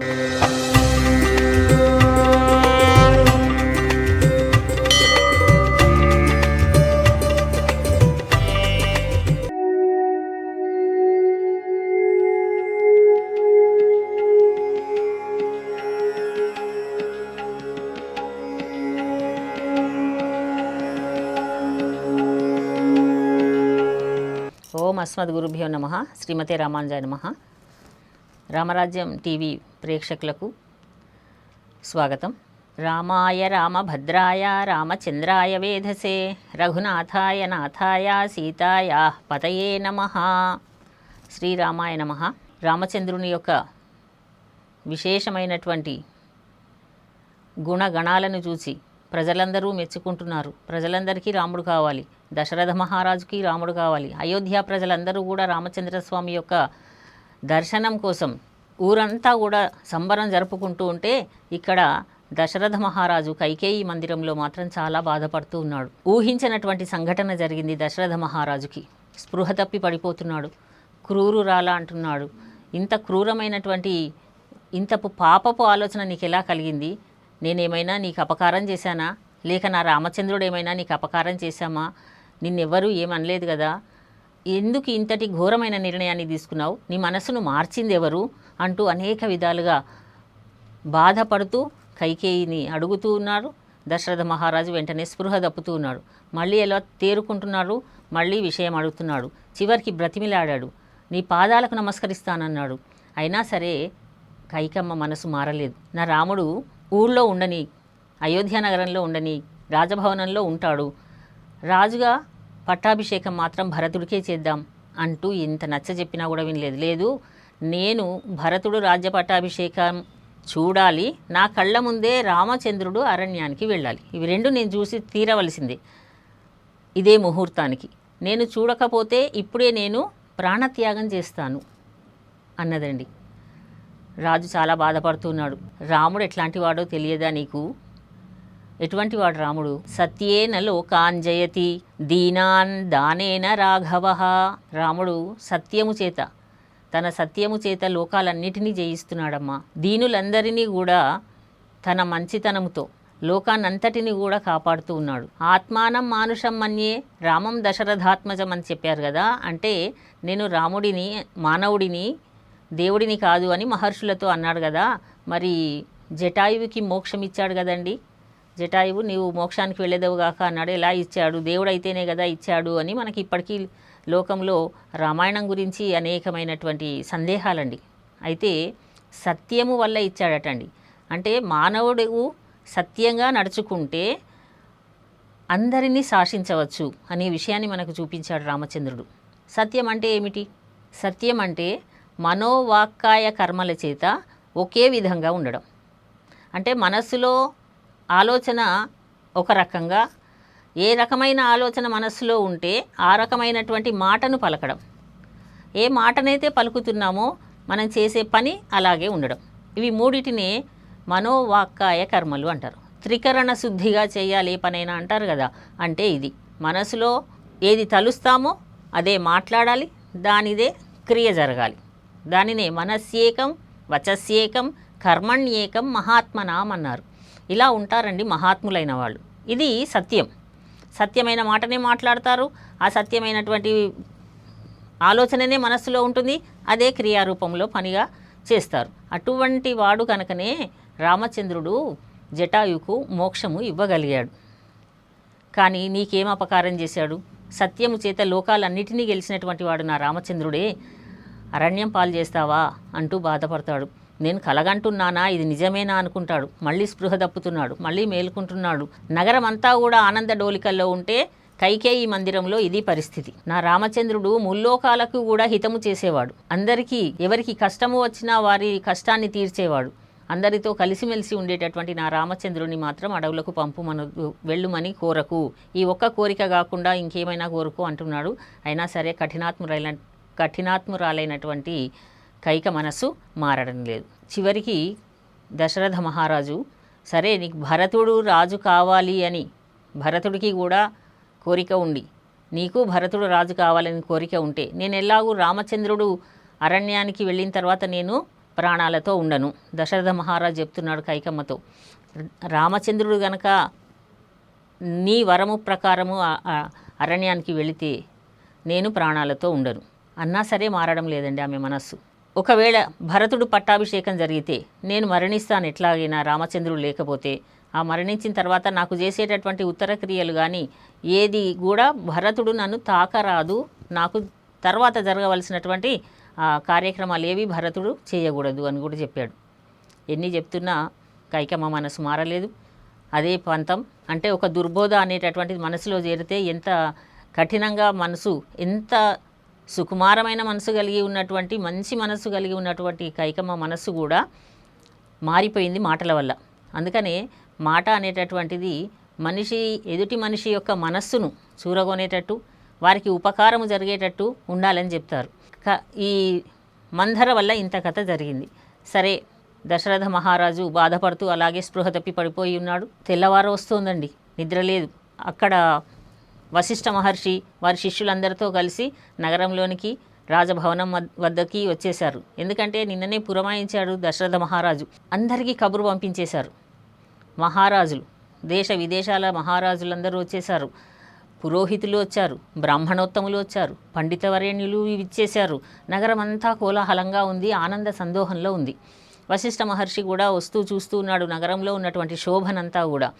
ఓం అస్మద్గురుభ్యో నమ. శ్రీమతి రామానుజాయ నమ. రామరాజ్యం టీవీ ప్రేక్షకులకు స్వాగతం. రామాయ రామభద్రాయ రామచంద్రాయ వేధసే రఘునాథాయ నాథాయ సీతాయ పతయే నమ. శ్రీరామాయ నమ. రామచంద్రుని యొక్క విశేషమైనటువంటి గుణగణాలను చూసి ప్రజలందరూ మెచ్చుకుంటున్నారు. ప్రజలందరికీ రాముడు కావాలి. దశరథ మహారాజుకి రాముడు కావాలి. అయోధ్య ప్రజలందరూ కూడా రామచంద్రస్వామి యొక్క దర్శనం కోసం ఊరంతా కూడా సంబరం జరుపుకుంటూ ఉంటే ఇక్కడ దశరథ మహారాజు కైకేయి మందిరంలో మాత్రం చాలా బాధపడుతూ ఉన్నాడు. ఊహించినటువంటి సంఘటన జరిగింది దశరథ మహారాజుకి. స్పృహ తప్పి పడిపోతున్నాడు. క్రూరురాలా అంటున్నాడు. ఇంత క్రూరమైనటువంటి ఇంతపు పాపపు ఆలోచన నీకు ఎలా కలిగింది? నేనేమైనా నీకు అపకారం చేశానా? లేక నా రామచంద్రుడు ఏమైనా నీకు అపకారం చేశామా? నిన్నెవ్వరూ ఏమనలేదు కదా? ఎందుకు ఇంతటి ఘోరమైన నిర్ణయాన్ని తీసుకున్నావు? నీ మనసును మార్చింది ఎవరు అంటూ అనేక విధాలుగా బాధపడుతూ కైకేయిని అడుగుతూ ఉన్నారు. దశరథ మహారాజు వెంటనే స్పృహ దప్పుతూ ఉన్నాడు. మళ్ళీ ఎలా తేరుకుంటున్నాడు? మళ్ళీ విషయం అడుగుతున్నాడు. చివరికి బ్రతిమిలాడాడు. నీ పాదాలకు నమస్కరిస్తానన్నాడు. అయినా సరే కైకమ్మ మనసు మారలేదు. నా రాముడు ఊళ్ళో ఉండని అయోధ్య నగరంలో ఉండని రాజభవనంలో ఉంటాడు. రాజుగా పట్టాభిషేకం మాత్రం భరతుడికే చేద్దాం అంటూ ఇంత నచ్చ చెప్పినా కూడా వినలేదు. లేదు నేను భరతుడు రాజ్య పట్టాభిషేకం చూడాలి. నా కళ్ళ ముందే రామచంద్రుడు అరణ్యానికి వెళ్ళాలి. ఇవి రెండు నేను చూసి తీరవలసిందే ఇదే ముహూర్తానికి. నేను చూడకపోతే ఇప్పుడే నేను ప్రాణత్యాగం చేస్తాను అన్నదండి. రాజు చాలా బాధపడుతున్నాడు. రాముడు ఎట్లాంటి వాడో తెలియదా నీకు? ఎటువంటి వాడు రాముడు? సత్యేన లోకాంజయతి దీనాన్ దానేన రాఘవ. రాముడు సత్యము చేత తన సత్యము చేత లోకాలన్నిటినీ జయిస్తున్నాడమ్మా. దీనులందరినీ కూడా తన మంచితనముతో లోకాన్నంతటిని కూడా కాపాడుతూ ఉన్నాడు. ఆత్మానం మానుషం మన్యే రామం దశరథాత్మజం అని చెప్పారు కదా. అంటే నేను రాముడిని మానవుడిని దేవుడిని కాదు అని మహర్షులతో అన్నాడు కదా. మరి జటాయువుకి మోక్షం ఇచ్చాడు కదండి. జటాయువు నీవు మోక్షానికి వెళ్ళేదవు కాక అన్నాడు. ఎలా ఇచ్చాడు? దేవుడు అయితేనే కదా ఇచ్చాడు అని మనకి ఇప్పటికీ లోకంలో రామాయణం గురించి అనేకమైనటువంటి సందేహాలండి. అయితే సత్యము వల్ల ఇచ్చాడటండి. అంటే మానవుడు సత్యంగా నడుచుకుంటే అందరినీ శాసించవచ్చు అనే విషయాన్ని మనకు చూపించాడు రామచంద్రుడు. సత్యం అంటే ఏమిటి? సత్యం అంటే మనోవాక్కాయ కర్మల చేత ఒకే విధంగా ఉండడం. అంటే మనస్సులో ఆలోచన ఒక రకంగా ఏ రకమైన ఆలోచన మనస్సులో ఉంటే ఆ రకమైనటువంటి మాటను పలకడం. ఏ మాటనైతే పలుకుతున్నామో మనం చేసే పని అలాగే ఉండడం. ఇవి మూడిటినే మనోవాక్కాయ కర్మలు అంటారు. త్రికరణ శుద్ధిగా చేయాలి ఏ పనైనా అంటారు కదా అంటే ఇది. మనసులో ఏది తలుస్తామో అదే మాట్లాడాలి దానిదే క్రియ జరగాలి. దానినే మనస్యేకం వచస్యేకం కర్మణ్యేకం మహాత్మనామన్నారు. ఇలా ఉంటారండి మహాత్ములైన వాళ్ళు. ఇది సత్యం. సత్యమైన మాటనే మాట్లాడతారు. ఆ సత్యమైనటువంటి ఆలోచననే మనస్సులో ఉంటుంది. అదే క్రియారూపంలో పనిగా చేస్తారు. అటువంటి వాడు కనుకనే రామచంద్రుడు జటాయుకు మోక్షము ఇవ్వగలిగాడు. కానీ నీకేం అపకారం చేశాడు? సత్యము చేత లోకాలన్నిటినీ గెలిచినటువంటి వాడు నా రామచంద్రుడే. అరణ్యం పాలు చేస్తావా? అంటూ బాధపడతాడు. నేను కలగంటున్నానా? ఇది నిజమేనా? అనుకుంటాడు. మళ్ళీ స్పృహ దప్పుతున్నాడు. మళ్ళీ మేలుకుంటున్నాడు. నగరం అంతా కూడా ఆనంద డోలికల్లో ఉంటే కైకేయి మందిరంలో ఇది పరిస్థితి. నా రామచంద్రుడు ముల్లోకాలకు కూడా హితము చేసేవాడు. అందరికీ ఎవరికి కష్టము వచ్చినా వారి కష్టాన్ని తీర్చేవాడు. అందరితో కలిసిమెలిసి ఉండేటటువంటి నా రామచంద్రుని మాత్రం అడవులకు పంపుమను వెళ్ళుమని కోరకు. ఈ ఒక్క కోరిక కాకుండా ఇంకేమైనా కోరుకు అంటున్నాడు. అయినా సరే కఠినాత్మురైన కఠినాత్మురాలైనటువంటి కైక మనస్సు మారడం లేదు. చివరికి దశరథ మహారాజు సరే నీకు భరతుడు రాజు కావాలి అని భరతుడికి కూడా కోరిక ఉండి నీకు భరతుడు రాజు కావాలని కోరిక ఉంటే నేను ఎలాగూ రామచంద్రుడు అరణ్యానికి వెళ్ళిన తర్వాత నేను ప్రాణాలతో ఉండను. దశరథ మహారాజు చెప్తున్నాడు కైకమ్మతో రామచంద్రుడు గనక నీ వరము ప్రకారము అరణ్యానికి వెళితే నేను ప్రాణాలతో ఉండను. అన్నా సరే మారడం లేదండి ఆమె మనస్సు. ఒకవేళ భరతుడు పట్టాభిషేకం జరిగితే నేను మరణిస్తాను ఎట్లాగైనా రామచంద్రుడు లేకపోతే. ఆ మరణించిన తర్వాత నాకు చేసేటటువంటి ఉత్తర క్రియలు కానీ ఏది కూడా భరతుడు నన్ను తాకరాదు. నాకు తర్వాత జరగవలసినటువంటి ఆ కార్యక్రమాలు ఏవి భరతుడు చేయకూడదు అని కూడా చెప్పాడు. ఎన్ని చెప్తున్నా కైకమ్మ మనసు మారలేదు. అదే పంతం. అంటే ఒక దుర్బోధ అనేటటువంటిది మనసులో చేరితే ఎంత కఠినంగా మనసు ఎంత సుకుమారమైన మనసు కలిగి ఉన్నటువంటి మంచి మనసు కలిగి ఉన్నటువంటి కైకమ్మ మనస్సు కూడా మారిపోయింది మాటల వల్ల. అందుకనే మాట అనేటటువంటిది మనిషి ఎదుటి మనిషి యొక్క మనస్సును చూరగొనేటట్టు వారికి ఉపకారము జరిగేటట్టు ఉండాలని చెప్తారు. క- ఈ మంధర వల్ల ఇంత కథ జరిగింది. సరే దశరథ మహారాజు బాధపడుతూ అలాగే స్పృహ తప్పి పడిపోయి ఉన్నాడు. తెల్లవారు వస్తోందండి. నిద్ర లేదు. అక్కడ వశిష్ఠ మహర్షి వారి శిష్యులందరితో కలిసి నగరంలోనికి రాజభవనం వద్- వద్దకి వచ్చేశారు. ఎందుకంటే నిన్ననే పురమాయించాడు దశరథ మహారాజు. అందరికీ కబురు పంపించేశారు. మహారాజులు దేశ విదేశాల మహారాజులందరూ వచ్చేశారు. పురోహితులు వచ్చారు బ్రాహ్మణోత్తములు వచ్చారు పండితవర్యణ్యులు ఇచ్చేశారు నగరం అంతా కోలాహలంగా ఉంది ఆనంద సందోహంలో ఉంది. వశిష్ఠ మహర్షి కూడా వస్తూ చూస్తూ ఉన్నాడు నగరంలో ఉన్నటువంటి శోభనంతా కూడా.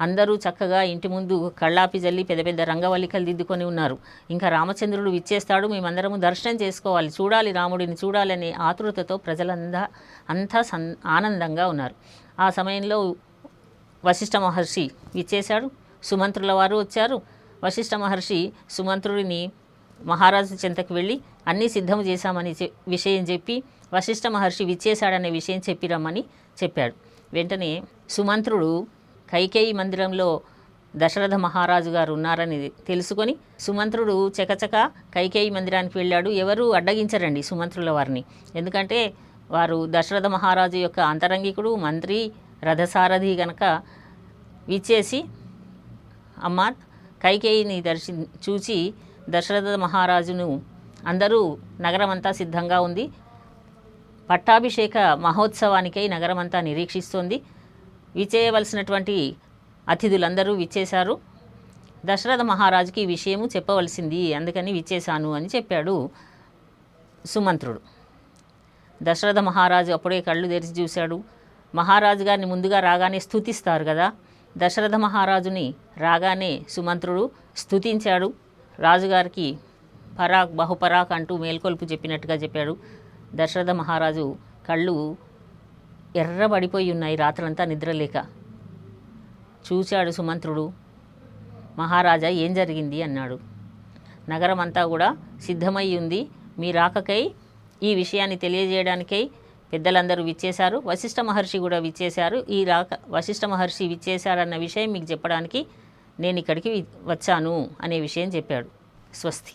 అందరూ చక్కగా ఇంటి ముందు కళ్ళాపి జల్లి పెద్ద పెద్ద రంగవల్లికలు దిద్దుకొని ఉన్నారు. ఇంకా రామచంద్రుడు విచ్చేస్తాడు. మేమందరము దర్శనం చేసుకోవాలి. చూడాలి రాముడిని చూడాలనే ఆతృతతో ప్రజలందా అంతా సన్ ఆనందంగా ఉన్నారు. ఆ సమయంలో వశిష్ఠ మహర్షి విచ్చేశాడు. సుమంత్రుల వారు వచ్చారు. వశిష్ఠ మహర్షి సుమంత్రుడిని మహారాజు చెంతకు వెళ్ళి అన్నీ సిద్ధం చేశామని చె- విషయం చెప్పి వశిష్ఠ మహర్షి విచ్చేశాడనే విషయం చెప్పిరమ్మని చెప్పాడు. వెంటనే సుమంత్రుడు కైకేయి మందిరంలో దశరథ మహారాజు గారు ఉన్నారని తెలుసుకొని సుమంత్రుడు చకచక కైకేయి మందిరానికి వెళ్ళాడు. ఎవరు అడ్డగించరండి సుమంత్రుల వారిని. ఎందుకంటే వారు దశరథ మహారాజు యొక్క అంతరంగికుడు మంత్రి రథసారథి గనక విచ్చేసి అమ్మ కైకేయిని దర్శి చూచి దశరథ మహారాజును అందరూ నగరమంతా సిద్ధంగా ఉంది. పట్టాభిషేక మహోత్సవానికై నగరమంతా నిరీక్షిస్తోంది. విచేయవలసినటువంటి అతిథులందరూ విచ్చేశారు. దశరథ మహారాజుకి ఈ విషయము చెప్పవలసింది అందుకని విచ్చేశాను అని చెప్పాడు సుమంత్రుడు. దశరథ మహారాజు అప్పుడే కళ్ళు తెరిచి చూశాడు. మహారాజు గారిని ముందుగా రాగానే స్థుతిస్తారు కదా. దశరథ మహారాజుని రాగానే సుమంత్రుడు స్థుతించాడు రాజుగారికి పరాక్ బహుపరాక్ అంటూ మేల్కొల్పు చెప్పినట్టుగా చెప్పాడు. దశరథ మహారాజు కళ్ళు ఎర్రబడిపోయి ఉన్నాయి రాత్రంతా నిద్రలేక. చూశాడు సుమంత్రుడు. మహారాజా ఏం జరిగింది? అన్నాడు. నగరం అంతా కూడా సిద్ధమై ఉంది. మీ రాకకై ఈ విషయాన్ని తెలియజేయడానికై పెద్దలందరూ విచ్చేశారు. వశిష్ఠ మహర్షి కూడా విచ్చేశారు. ఈ రాక వశిష్ఠ మహర్షి విచ్చేశారన్న విషయం మీకు చెప్పడానికి నేను ఇక్కడికి వచ్చాను అనే విషయం చెప్పాడు. స్వస్తి.